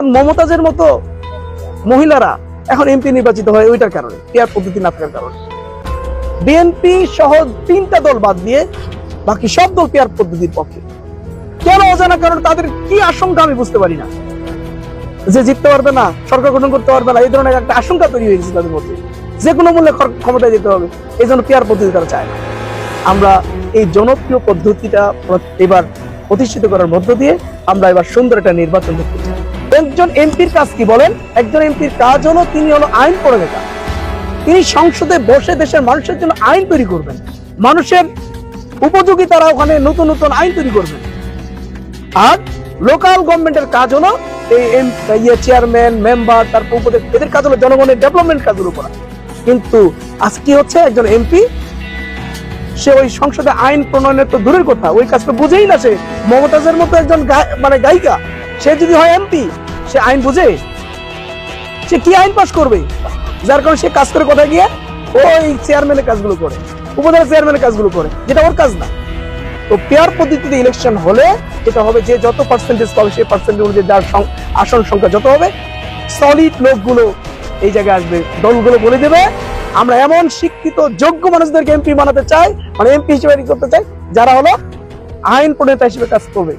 মমতাজের মতো মহিলারা এখন এমপি নির্বাচিত হয় ওইটার কারণে পেয়ার পদ্ধতি না থাকার কারণে। বিএনপি সহ তিনটা দল বাদ দিয়ে বাকি সব দল পেয়ার পদ্ধতির পক্ষে। কেন অজানা কারণ তাদের কি আশঙ্কা আমি বুঝতে পারি না। যে জিততে পারবে না, সরকার গঠন করতে পারবে না, এই ধরনের একটা আশঙ্কা তৈরি হয়ে গেছে তাদের মধ্যে। যে কোনো মূল্যে ক্ষমতায় যেতে হবে, এই জন্য পেয়ার পদ্ধতি তারা চায় না। আমরা এই জনপ্রিয় পদ্ধতিটা এবার প্রতিষ্ঠিত করার মধ্য দিয়ে আমরা এবার সুন্দর একটা নির্বাচন দেখতে চাই। একজন এমপির কাজ কি বলেন? একজন এমপির কাজ হলো তিনি হলো আইন প্রণেতা। তিনি সংসদে বসে দেশের মানুষের জন্য আইন তৈরি করবেন। মানুষের উপযোগী তারা ওখানে নতুন নতুন আইন তৈরি করবেন। আর লোকাল গভর্নমেন্টের কাজ হলো এই ইয়ে চেয়ারম্যান, মেম্বার, তারপর উপদেশ, এদের কাজ হলো জনগণের ডেভেলপমেন্ট কাজগুলো করা কিন্তু আজ কি হচ্ছে? একজন এমপি, সে ওই সংসদে আইন প্রণয়নের তো দূরের কথা, ওই কাজটা বুঝেই না সে। মমতাজের মতো একজন মানে গায়িকা, সে যদি হয় এমপি সে আইন বুঝে? সে কি আইন পাস করবে? যার কারণে সে কাজ করে কোথায় গিয়ে? ওই চেয়ারম্যানের কাজগুলো করে, উপজেলা চেয়ারম্যানের কাজগুলো করে, যেটা ওর কাজ না। তো পেয়ার পদ্ধতিতে ইলেকশন হলে এটা হবে যে যত পার্সেন্টেজ পাবে, সেই পার্সেন্টেজ অনুযায়ী যার আসন সংখ্যা যত হবে সলিড লোকগুলো এই জায়গায় আসবে, দলগুলো বলে দেবে। আমরা এমন শিক্ষিত, যোগ্য মানুষদেরকে এমপি বানাতে চাই মানে এমপি হিসেবে করতে চাই, যারা হলো আইন প্রণেতা হিসেবে কাজ করবে।